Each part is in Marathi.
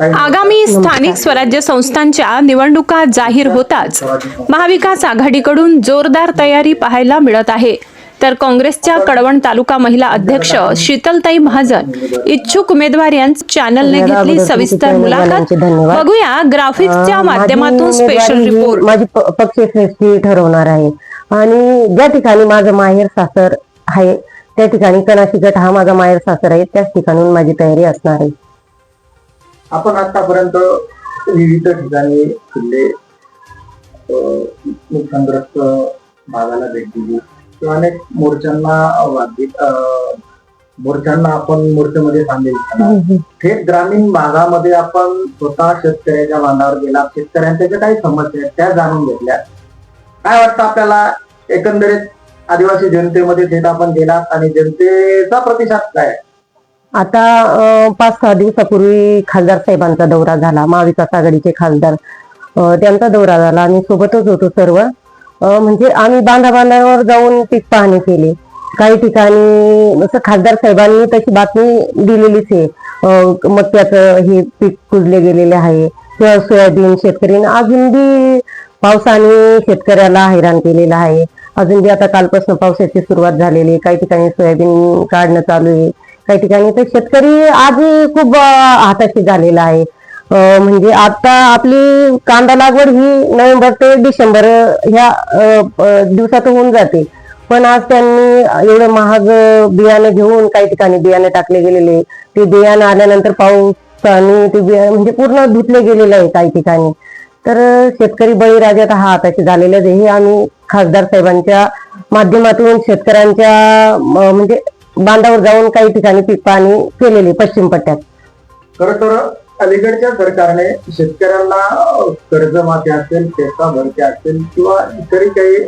आगामी स्थानिक स्वराज्य संस्थांच्या निवडणुका जाहीर होताच महाविकास आघाडीकडून जोरदार तयारी पाहायला मिळत आहे. तर काँग्रेसच्या कळवण तालुका महिला अध्यक्ष शीतलताई महाजन इच्छुक उमेदवार यांच्या चॅनलने घेतली सविस्तर मुलाखत. बघूया ग्राफिक्सच्या माध्यमातून स्पेशल रिपोर्ट माझी पक्षश्रेष्ठी ठरवणार आहे. आणि ज्या ठिकाणी माझं माहेर सासर आहे त्या ठिकाणी कणाशी गट हा माझा माहेर सासर आहे त्याच ठिकाणून माझी तयारी असणार आहे. आपण आतापर्यंत विविध ठिकाणी किल्ले नुकसानग्रस्त भागाला भेट दिली. किंवा अनेक मोर्चांना मोर्चांना आपण मोर्चामध्ये झाला थेट ग्रामीण भागामध्ये आपण स्वतः शेतकऱ्याच्या बांधावर गेला. शेतकऱ्यांच्या ज्या काही समस्या आहेत त्या जाणून घेतल्या. काय वाटतं आपल्याला? एकंदरीत आदिवासी जनतेमध्ये थेट आपण गेलात आणि जनतेचा प्रतिसाद काय? आता पाच सहा दिवसापूर्वी खासदार साहेबांचा दौरा झाला. महाविकास आघाडीचे खासदार त्यांचा दौरा झाला आणि सोबतच होतो सर्व. म्हणजे आम्ही बांधा बांधावर जाऊन पीक पाहणी केली. काही ठिकाणी जसं खासदार साहेबांनी तशी बातमी दिलेलीच आहे. मक्याचं हे पीक कुजले गेलेले आहे किंवा सोयाबीन शेतकरी अजून बी पावसाने शेतकऱ्याला हैराण केलेलं आहे. अजून बी आता कालपासून पावसाची सुरुवात झालेली आहे. काही ठिकाणी सोयाबीन काढणं चालू आहे. काही ठिकाणी तर शेतकरी आजही खूप हाताशी झालेला आहे. म्हणजे आता आपली कांदा लागवड ही नोव्हेंबर ते डिसेंबर ह्या दिवसात होऊन जाते. पण आज त्यांनी एवढं महाग बियाणं घेऊन काही ठिकाणी बियाणे टाकले गेलेले. ते बियाणं आल्यानंतर पाऊस आणि ते बियाणं म्हणजे पूर्ण धुतले गेलेले आहे काही ठिकाणी. तर शेतकरी बळीराजा हा हाताशी झालेले आहे. हे आम्ही खासदार साहेबांच्या माध्यमातून शेतकऱ्यांच्या म्हणजे बांधावर जाऊन काही ठिकाणी पीक पाहणी केलेली पश्चिम पट्ट्यात. खरं तर अलीकडच्या सरकारने शेतकऱ्यांना कर्जमाफी असेल शेता भरती असेल किंवा इतरही काही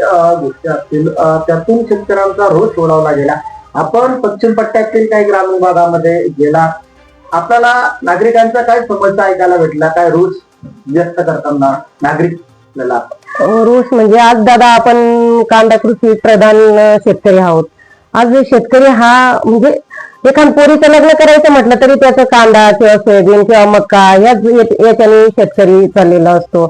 गोष्टी असतील त्यातून शेतकऱ्यांचा रोष सोडवला गेला आपण पश्चिम पट्ट्यातील काही ग्रामीण भागामध्ये गेला आपल्याला नागरिकांचा काय समस्या ऐकायला भेटला? काय रोष व्यक्त करताना नागरिक रोष म्हणजे आज दादा आपण कांदा कृषी प्रधान शेतकरी आहोत. आज शेतकरी हा म्हणजे एखाद पोरीचं लग्न करायचं म्हटलं तरी त्याचं कांदा किंवा सोयाबीन किंवा मका याच याच्याने शेतकरी चाललेला असतो.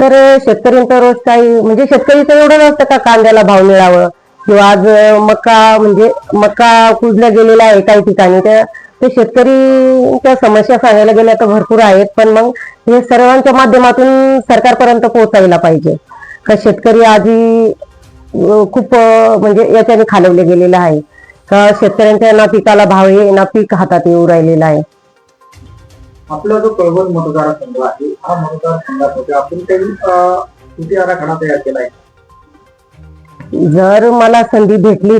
तर शेतकऱ्यांचा रोज काही म्हणजे शेतकरीचं एवढं नसतं का कांद्याला भाव मिळावं? किंवा आज मका म्हणजे मका कुजला गेलेला आहे काही ठिकाणी त्या ते शेतकरीच्या समस्या सांगायला गेल्या तर भरपूर आहेत. पण मग हे सर्वांच्या माध्यमातून सरकारपर्यंत पोहोचायला पाहिजे. का शेतकरी आधी खूप म्हणजे याच्याने खालवले गेलेले आहे. का शेतकऱ्यांच्या ना पिकाला भाव आहे ना पीक हातात येऊ राहिलेला आहे. आपला जो कळवण मतदारसंघ आहे हा मतदारसंघामध्ये आपण काही आराखडा तयार केला आहे? जर मला संधी भेटली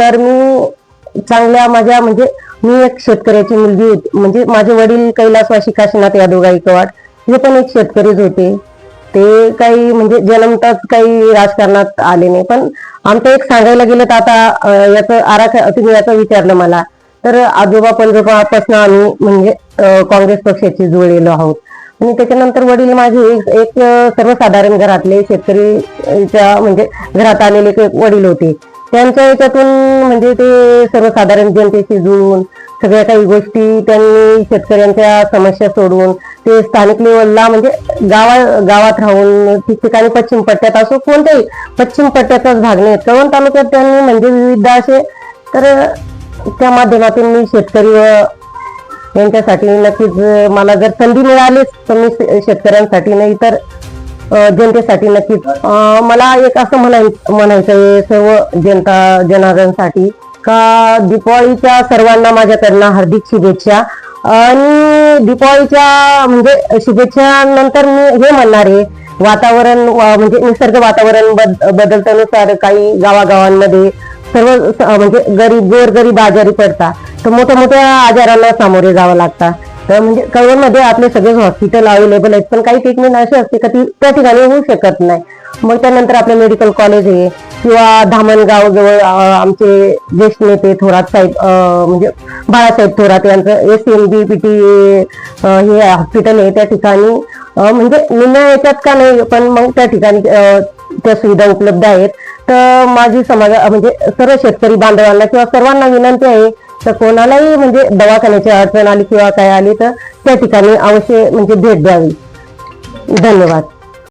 तर मी चांगल्या माझ्या म्हणजे मी एक शेतकऱ्याची मुलगी होती. म्हणजे माझे वडील कैलासवासी काशीनाथ यादव गायकवाड हे पण एक शेतकरीच होते. ते काही म्हणजे जन्मताच काही राजकारणात आले नाही. पण आमचं एक सांगायला गेलं तर आता याचं आराखडा तुम्ही याचं विचारलं मला. तर आजोबा पंजोबापासून आम्ही म्हणजे काँग्रेस पक्षाची जुळलेलो आहोत. आणि त्याच्यानंतर वडील माझे एक एक सर्वसाधारण घरातले शेतकरीच्या म्हणजे घरात आलेले एक वडील होते. त्यांच्या याच्यातून म्हणजे ते सर्वसाधारण जनतेशी जुळून सगळ्या काही गोष्टी त्यांनी शेतकऱ्यांच्या समस्या सोडवून ते स्थानिक लेवलला म्हणजे गावा गावात राहून ठिकठिकाणी पश्चिम पट्ट्यात असो कोणत्याही पश्चिम पट्ट्याचाच भाग नाही. कळवण तालुक्यात त्यांनी म्हणजे विविध असे तर त्या माध्यमातून मी शेतकरी व यांच्यासाठी नक्कीच मला जर संधी मिळालीच तर मी शे- शेतकऱ्यांसाठी नाही तर जनतेसाठी नक्कीच. मला एक असं म्हणाय म्हणायचं आहे सर्व जनता जनार्दनसाठी का दीपावलीच्या सर्वांना माझ्याकडनं हार्दिक शुभेच्छा. आणि दीपावलीच्या म्हणजे शुभेच्छा नंतर मी हे म्हणणार आहे वातावरण म्हणजे निसर्ग वातावरण बद बदलतानुसार काही गावागावांमध्ये सर्व म्हणजे गरीब गोर गरीब आजारी पडतात. तर मोठ्या मोठ्या आजारांना सामोरे जावं लागतं. तर म्हणजे कळवणमध्ये आपले सगळे हॉस्पिटल अवेलेबल आहेत पण काही ट्रीटमेंट अशी असते का ती त्या ठिकाणी होऊ शकत नाही. मग त्यानंतर आपले मेडिकल कॉलेज आहे. किंवा धामणगाव जवळ आमचे ज्येष्ठ नेते थोरात साहेब म्हणजे बाळासाहेब थोरात यांचं S M B P T हे हॉस्पिटल आहे त्या ठिकाणी. म्हणजे निम्या याच्यात का नाही पण मग त्या ठिकाणी त्या सुविधा उपलब्ध आहेत. तर माझी समाज म्हणजे सर्व शेतकरी बांधवांना किंवा सर्वांना विनंती आहे तर कोणालाही म्हणजे दवाखान्याची अडचण आली किंवा काय आली तर त्या ठिकाणी अवश्य म्हणजे भेट द्यावी. धन्यवाद.